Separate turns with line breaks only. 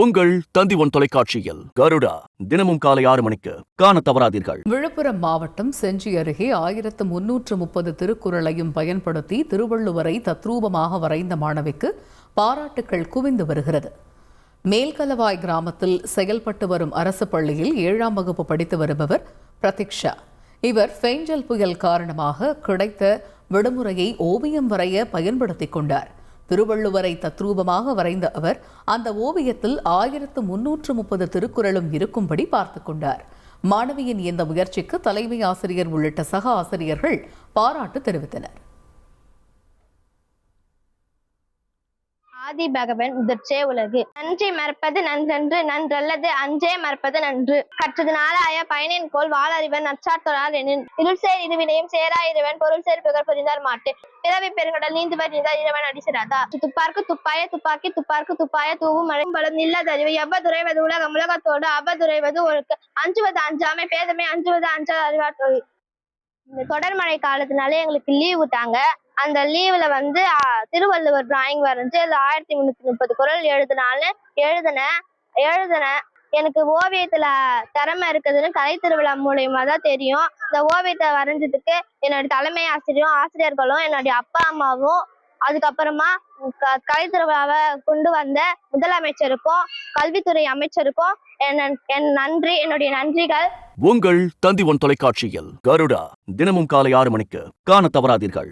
உங்கள் தந்தி ஒன் தொலைக்காட்சியில் கருடா தினமும் காலை ஆறு மணிக்கு காண தவறாதீர்கள்
விழுப்புரம் மாவட்டம் செஞ்சி அருகே ஆயிரத்து முன்னூற்று முப்பது திருக்குறளையும் பயன்படுத்தி திருவள்ளுவரை தத்ரூபமாக வரைந்த மாணவிக்கு பாராட்டுகள் குவிந்து வருகிறது மேல்கலவாய் கிராமத்தில் செயல்பட்டு வரும் அரசு பள்ளியில் ஏழாம் வகுப்பு படித்து வருபவர் பிரதீக்ஷா இவர் ஃபெஞ்சல் புயல் காரணமாக கிடைத்த விடுமுறையை ஓவியம் வரைய பயன்படுத்திக் கொண்டார் திருவள்ளுவரை தத்ரூபமாக வரைந்த அவர் அந்த ஓவியத்தில் ஆயிரத்து முன்னூற்று முப்பது திருக்குறளும் இருக்கும்படி பார்த்து கொண்டார் மாணவியின் இந்த முயற்சிக்கு தலைமை ஆசிரியர் உள்ளிட்ட சக ஆசிரியர்கள் பாராட்டு தெரிவித்தனர்
ஆதி பகவன் முதற்றே உலகு நன்றி மறப்பது நன்றன்று நன்றல்லது அஞ்சே மறப்பது நன்று கற்றது நாளாய பயனின் கோல் வாழறிவன் நச்சாத்தொழார் எனின் இருள் சேர் இருவினையும் சேரா இருவன் பொருள் சேர் புகழ் புரிந்தால் மாட்டு பிறவி பெருங்கடல் நீந்து வருந்தார் இரவன் அடிசிராதா துப்பார்க்கு துப்பாய துப்பாக்கி துப்பார்க்கு துப்பாய தூவும் மழை பலம் எவ்வ துறைவது உலகம் உலகத்தோடு அவ துறைவது ஒழுக்கு அஞ்சுவது அஞ்சாமை பேதமே அஞ்சுவது அஞ்சாத அறிவாற்றல் இந்த தொடர் மழை காலத்தினாலே எங்களுக்கு லீவ் விட்டாங்க அந்த லீவ்ல வந்து திருவள்ளுவர் டிராயிங் வரைஞ்சு அதில் ஆயிரத்தி முந்நூற்றி முப்பது குரல் எழுதினாலும் எழுதினேன் எழுதினேன் எனக்கு ஓவியத்துல திறமை இருக்குதுன்னு கலை திருவிழா மூலியமா தான் தெரியும் இந்த ஓவியத்தை வரைஞ்சதுக்கு என்னோட தலைமை ஆசிரியரும் ஆசிரியர்களும் என்னுடைய அப்பா அம்மாவும் அதுக்கப்புறமா கலை திருவிழாவை கொண்டு வந்த முதலமைச்சருக்கும் கல்வித்துறை அமைச்சருக்கும் என் நன்றி என்னுடைய நன்றிகள் உங்கள் தந்தி ஒன் தொலைக்காட்சியில் கருடா தினமும் காலை ஆறு மணிக்கு காண தவறாதீர்கள்